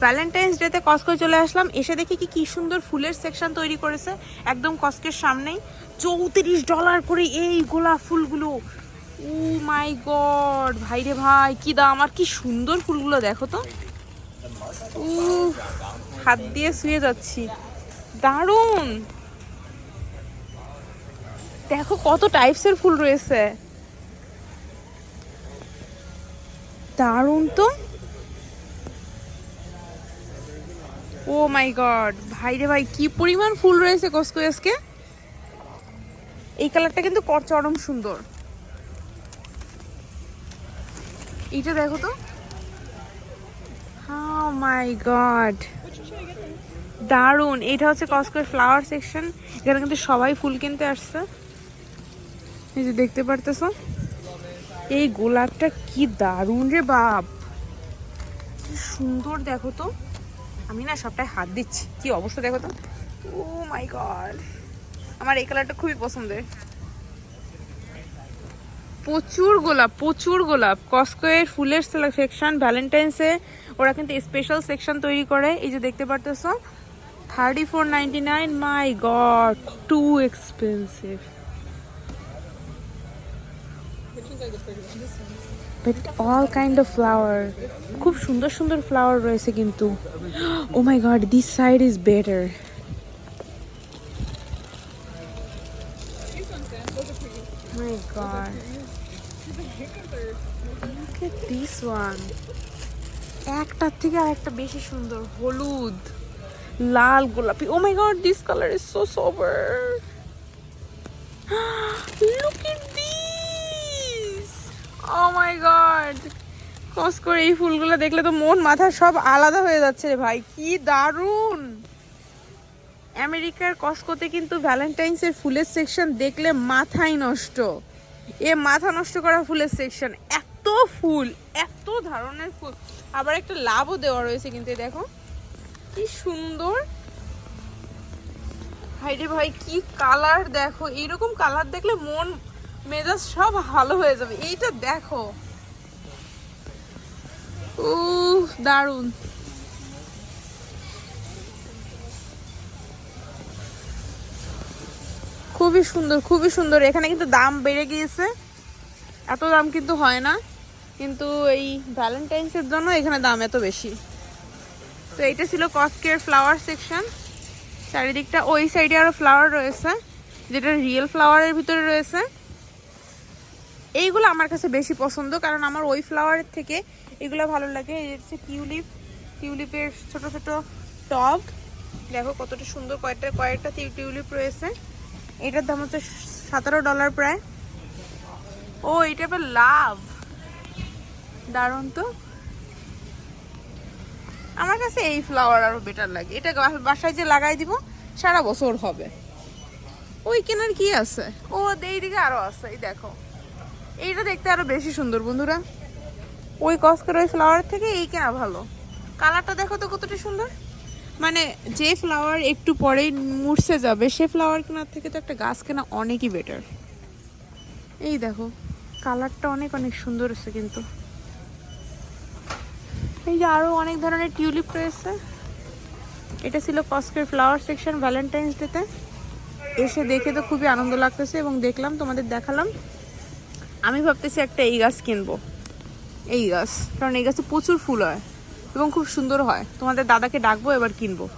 Valentine's ডেতে Costco চলে আসলাম। এসে দেখি কি কি সুন্দর ফুলের সেকশন তৈরি করেছে। একদম কস্কের সামনেই। চৌত্রিশ ডলার করে এই গোলাপ ফুলগুলো। ও মাই গড ভাই রে ভাই, কি দাম! আর কি সুন্দর ফুলগুলো, দেখো তো। উ হাত দিয়ে শুয়ে যাচ্ছি। দারুণ! দেখো কত টাইপসের ফুল রয়েছে। দারুণ তো। ও মাই গড ভাই রে ভাই, কি পরিমাণ ফুল রয়েছে কসকোয়েসকে এই কালারটা কিন্তু চরম সুন্দর। এইটা দেখো তো। হাউ মাই গড দারুণ এটা হচ্ছে কসকোর ফ্লাওয়ার সেকশন এখানে কিন্তু সবাই ফুল কিনতে আসছে। এই যে দেখতে পারতেছো? এই গোলাপটা কি দারুণ রে বাপ। কি সুন্দর দেখো তো। আমি না সবটাই হাত দিচ্ছি। কি অবস্থা দেখো তো? ও মাই গড আমার এই কালারটা খুবই পছন্দের। প্রচুর গোলাপ প্রচুর গোলাপ। কস্কোয়ের ফুলের সেকশন ভ্যালেন্টাইন্সে ওরা কিন্তু স্পেশাল সেকশন তৈরি করে। এই যে দেখতে পারতেছো? Thirty four ninety nine my god too expensive but all kind flower খুব সুন্দর সুন্দর ফ্লাওয়ার রয়েছে কিন্তু। ও my god this side is better my god Look at this one. একটার থেকে আরেকটা বেশি সুন্দর। হলুদ, লাল, গোলাপি। ও my god this colour is so sober look at oh my god কস করে এই ফুলগুলো দেখলে তো মন, মাথা সব আলাদা হয়ে যাচ্ছে রে ভাই। কি দারুণ! আমেরিকার কসকোতে কিন্তু ভ্যালেন্টাইন্সের ফুলের সেকশন দেখলে মাথাই নষ্ট। এ মাথা নষ্ট করা ফুলের সেকশন। এত ফুল, এত ধরনের ফুল। আবার একটা লাভও দেওয়া রয়েছে কিন্তু দেখো। কি সুন্দর। ভাই রে ভাই, কি কালার দেখো। এইরকম কালার দেখলে মন মেজাজ সব ভালো হয়ে যাবে। এইটা দেখো। ও দারুণ। খুবই সুন্দর খুবই সুন্দর। এখানে কিন্তু দাম বেড়ে গিয়েছে। এত দাম কিন্তু হয় না। কিন্তু এই ভ্যালেন্টাইন্সের জন্য এখানে দাম এত বেশি। তো এইটা ছিল কস্কের ফ্লাওয়ার সেকশন চারিদিকটা ওই সাইডে আরও ফ্লাওয়ার রয়েছে, যেটা রিয়েল ফ্লাওয়ারের ভিতরে রয়েছে। এইগুলো আমার কাছে বেশি পছন্দ, কারণ আমার ওই ফ্লাওয়ারের থেকে এগুলো ভালো লাগে। এই হচ্ছে টিউলিপ টিউলিপের ছোট ছোট টব। দেখো কতটা সুন্দর কয়েকটা কয়েকটা টিউলিপ রয়েছে। এটার দাম হচ্ছে সতেরো ডলার প্রায়। ও এটা আবার লাভ। দারুণ তো। আমার কাছে এই ফ্লাওয়ার আরও বেটার লাগে। এটা বাসায় যে লাগাই দিব, সারা বছর হবে। ওই কেনার কি আছে? ও এই দিকে আরও আছে, এই দেখো। এইটা দেখতে আরও বেশি সুন্দর, বন্ধুরা। ওই কস্কের ওই ফ্লাওয়ার থেকে এই কেনা ভালো। কালারটা দেখো তো কতটা সুন্দর। মানে যে ফ্লাওয়ার একটু পরেই মুড়ছে যাবে, সে ফ্লাওয়ার কেনার থেকে তো একটা গাছ কেনা অনেকই বেটার এই দেখো, কালারটা অনেক অনেক সুন্দর আছে কিন্তু। এই যে আরও অনেক ধরনের টিউলিপ রয়েছে। এটা ছিল কস্কের ফ্লাওয়ার সেকশন ভ্যালেন্টাইন্স ডেতে এসে দেখে তো খুবই আনন্দ লাগতেছে এবং দেখলাম, তোমাদের দেখালাম। আমি ভাবতেছি একটা এই গাছ কিনবো। এই গাছ। কারণ এই গাছে প্রচুর ফুল হয় এবং খুব সুন্দর হয়। তোমাদের দাদাকে ডাকবো, এবার কিনবো।